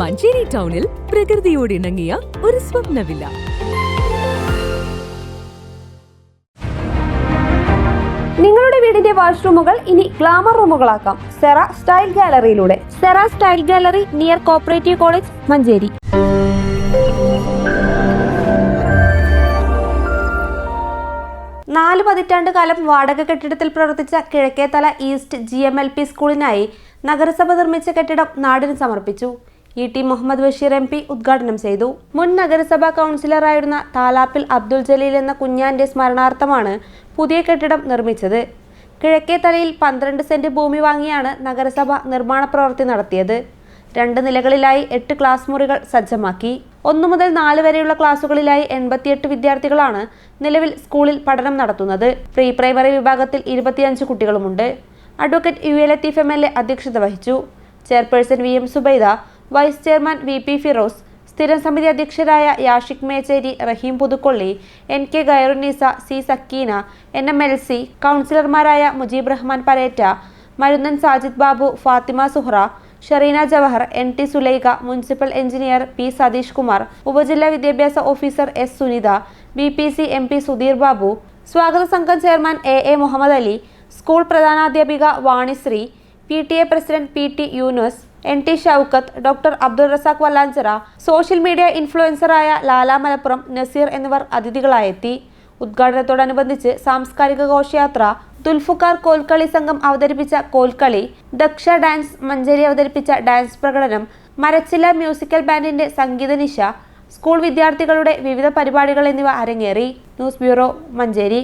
മഞ്ചേരി ടൗണിൽ പ്രകൃതിയോട് ഇണങ്ങിയ ഒരു സ്വപ്നവില്ല. നിങ്ങളുടെ വീടിന്റെ വാഷ്റൂമുകൾ ഇനി ഗ്ലാമർ റൂമുകളാക്കാം. Cera style ഗാലറിയിലൂടെ. Cera style gallery near cooperative college Manjeri. നാല് പതിറ്റാണ്ട് കാലം വാടക കെട്ടിടത്തിൽ പ്രവർത്തിച്ച Kizhakkethala east G M L P സ്കൂളിനായി നഗരസഭ നിർമ്മിച്ച കെട്ടിടം നാടിന് സമർപ്പിച്ചു. E T Muhammad Basheer M P ഉദ്ഘാടനം ചെയ്തു. മുൻ നഗരസഭാ കൗൺസിലറായിരുന്ന താലാപ്പിൽ അബ്ദുൽ ജലീൽ എന്ന കുഞ്ഞാന്റെ സ്മരണാർത്ഥമാണ് പുതിയ കെട്ടിടം നിർമ്മിച്ചത്. കിഴക്കേ തലയിൽ പന്ത്രണ്ട് സെന്റ് ഭൂമി വാങ്ങിയാണ് നഗരസഭ നിർമ്മാണ പ്രവൃത്തി നടത്തിയത്. രണ്ട് നിലകളിലായി എട്ട് ക്ലാസ് മുറികൾ സജ്ജമാക്കി. ഒന്നു മുതൽ നാല് വരെയുള്ള ക്ലാസുകളിലായി എൺപത്തിയെട്ട് വിദ്യാർത്ഥികളാണ് നിലവിൽ സ്കൂളിൽ പഠനം നടത്തുന്നത്. പ്രീ പ്രൈമറി വിഭാഗത്തിൽ ഇരുപത്തിയഞ്ച് കുട്ടികളുമുണ്ട്. Advocate U A Latheef M L A അധ്യക്ഷത വഹിച്ചു. Chairperson V M Zubaida vice chairman V P Firoz സ്ഥിരം സമിതി അധ്യക്ഷരായ Yashik Mecheri Rahim Puthukkolli N K Khairunnisa C Sakeena N M L C കൗൺസിലർമാരായ Mujeeb Rahman Pareta Marunnan Sajid Babu Fathima Suhra Shareena Jawahar N T Sulaikha municipal engineer P Satheesh Kumar ഉപജില്ലാ വിദ്യാഭ്യാസ officer S Sunitha B P C M P Sudheer Babu സ്വാഗത സംഘം chairman A A Muhammad Ali school പ്രധാനാധ്യാപിക Vanishree P T A president P T Yunus N T Shoukath doctor Abdul Razak Vallanchira social media ഇൻഫ്ലുവൻസറായ Lala Malappuram Naseer എന്നിവർ അതിഥികളായെത്തി. ഉദ്ഘാടനത്തോടനുബന്ധിച്ച് സാംസ്കാരിക ഘോഷയാത്ര ദുൽഫുക്കാർ കോൽക്കളി സംഘം അവതരിപ്പിച്ച Kolkali Daksha dance Manjeri അവതരിപ്പിച്ച dance പ്രകടനം മരച്ചില മ്യൂസിക്കൽ ബാൻഡിന്റെ സംഗീത നിശ സ്കൂൾ വിദ്യാർത്ഥികളുടെ വിവിധ പരിപാടികൾ എന്നിവ അരങ്ങേറി. News bureau Manjeri.